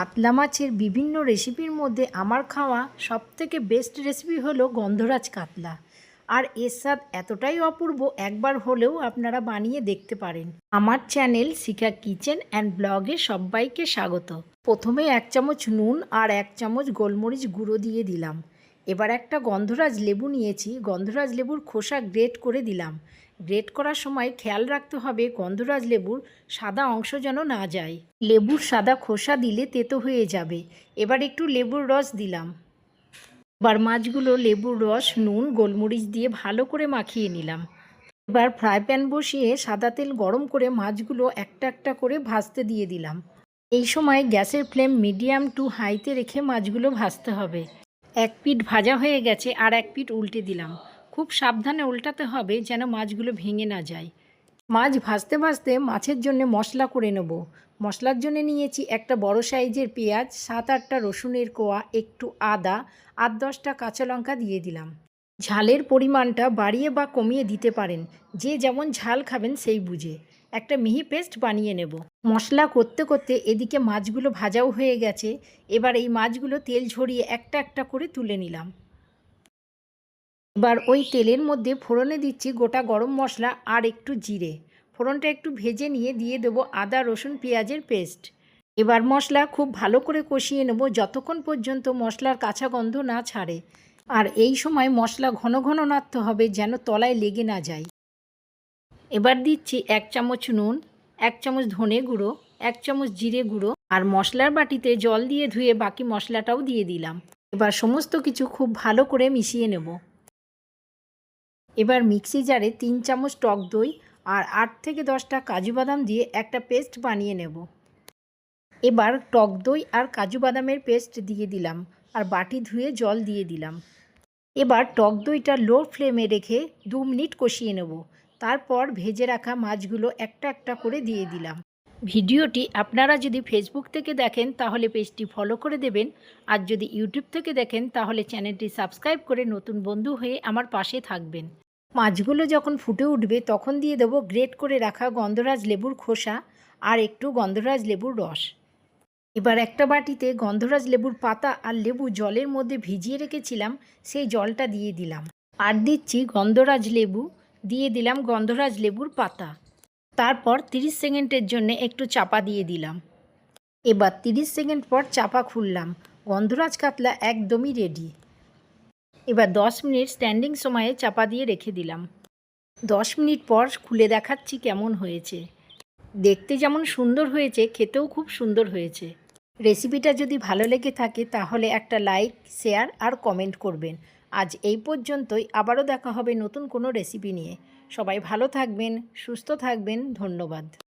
কাতলা মাছের বিভিন্ন রেসিপির মধ্যে আমার খাওয়া সবথেকে বেস্ট রেসিপি হলো গন্ধরাজ কাতলা। আর এর স্বাদ এতটাই অপূর্ব, একবার হলেও আপনারা বানিয়ে দেখতে পারেন। আমার চ্যানেল শিখা কিচেন অ্যান্ড ব্লগে সবাইকে স্বাগত। প্রথমে এক চামচ নুন আর এক চামচ গোলমরিচ গুঁড়ো দিয়ে দিলাম। এবার একটা গন্ধরাজ লেবু নিয়েছি। গন্ধরাজ লেবুর খোসা গ্রেট করে দিলাম। গ্রেট করার সময় খেয়াল রাখতে হবে গন্ধরাজ লেবুর সাদা অংশ যেন না যায়। লেবুর সাদা খোসা দিলে তেতো হয়ে যাবে। এবার একটু লেবুর রস দিলাম। এবার মাছগুলো লেবুর রস, নুন, গোলমরিচ দিয়ে ভালো করে মাখিয়ে নিলাম। এবার ফ্রাই প্যান বসিয়ে সাদা তেল গরম করে মাছগুলো একটা একটা করে ভাজতে দিয়ে দিলাম। এই সময় গ্যাসের ফ্লেম মিডিয়াম টু হাইতে রেখে মাছগুলো ভাজতে হবে। এক পিঠ ভাজা হয়ে গেছে আর এক পিঠ উল্টে দিলাম। খুব সাবধানে উল্টাতে হবে যেন মাছগুলো ভেঙে না যায়। মাছ ভাজতে ভাজতে মাছের জন্য মশলা করে নেব। মশলার জন্য নিয়েছি একটা বড় সাইজের পেঁয়াজ, সাত আটটা রসুনের কোয়া, একটু আদা, আট দশটা কাঁচা লঙ্কা দিয়ে দিলাম। ঝালের পরিমাণটা বাড়িয়ে বা কমিয়ে দিতে পারেন, যে যেমন ঝাল খাবেন সেই বুঝে। একটা মিহি পেস্ট বানিয়ে নেব। মশলা করতে করতে এদিকে মাছগুলো ভাজাও হয়ে গেছে, এবার এই মাছগুলো তেল ঝরিয়ে একটা একটা করে তুলে নিলাম। এবার ওই তেলের মধ্যে ফোড়নে দিচ্ছি গোটা গরম মশলা আর একটু জিরে। ফোড়নটা একটু ভেজে নিয়ে দিয়ে দেবো আদা, রসুন, পেঁয়াজের পেস্ট। এবার মশলা খুব ভালো করে কষিয়ে নেব যতক্ষণ পর্যন্ত মশলার কাঁচা গন্ধ না ছাড়ে। আর এই সময় মশলা ঘন ঘন নাড়তে হবে যেন তলায় লেগে না যায়। এবার দিচ্ছি এক চামচ নুন, এক চামচ ধনে গুঁড়ো, এক চামচ জিরে গুঁড়ো আর মশলার বাটিতে জল দিয়ে ধুয়ে বাকি মশলাটাও দিয়ে দিলাম। এবার সমস্ত কিছু খুব ভালো করে মিশিয়ে নেব। এবার মিক্সি জারে তিন চামচ টক দই আর আট থেকে দশটা কাজু বাদাম দিয়ে একটা পেস্ট বানিয়ে নেব। এবার টক দই আর কাজু বাদামের পেস্ট দিয়ে দিলাম আর বাটি ধুয়ে জল দিয়ে দিলাম। এবার টক দইটা লো ফ্লেমে রেখে দু মিনিট কষিয়ে নেব। তারপর ভেজে রাখা মাছগুলো একটা একটা করে দিয়ে দিলাম। ভিডিওটি আপনারা যদি ফেসবুক থেকে দেখেন, তাহলে পেজটি ফলো করে দেবেন। আর যদি ইউটিউব থেকে দেখেন, তাহলে চ্যানেলটি সাবস্ক্রাইব করে নতুন বন্ধু হয়ে আমার পাশে থাকবেন। মাছগুলো যখন ফুটে উঠবে, তখন দিয়ে দেবো গ্রেট করে রাখা গন্ধরাজ লেবুর খোসা আর একটু গন্ধরাজ লেবুর রস। এবার একটা বাটিতে গন্ধরাজ লেবুর পাতা আর লেবু জলের মধ্যে ভিজিয়ে রেখেছিলাম, সেই জলটা দিয়ে দিলাম। আর দিচ্ছি গন্ধরাজ লেবু, দিয়ে দিলাম গন্ধরাজ লেবুর পাতা। তারপর 30 সেকেন্ডের জন্য একটু চাপা দিয়ে দিলাম। এবার 30 সেকেন্ড পর চাপা খুললাম। গন্ধরাজ কাতলা একদমই রেডি এবার 10 মিনিট স্ট্যান্ডিং সময়ে চাপা দিয়ে রেখে দিলাম। 10 মিনিট পর খুলে দেখাচ্ছি কেমন হয়েছে। দেখতে যেমন সুন্দর হয়েছে, খেতেও খুব সুন্দর হয়েছে। রেসিপিটা যদি ভালো লেগে থাকে, তাহলে একটা লাইক শেয়ার আর কমেন্ট করবেন। আজ এই পর্যন্তই। আবারও দেখা হবে নতুন কোনো রেসিপি নিয়ে। সবাই ভালো থাকবেন, সুস্থ থাকবেন। ধন্যবাদ।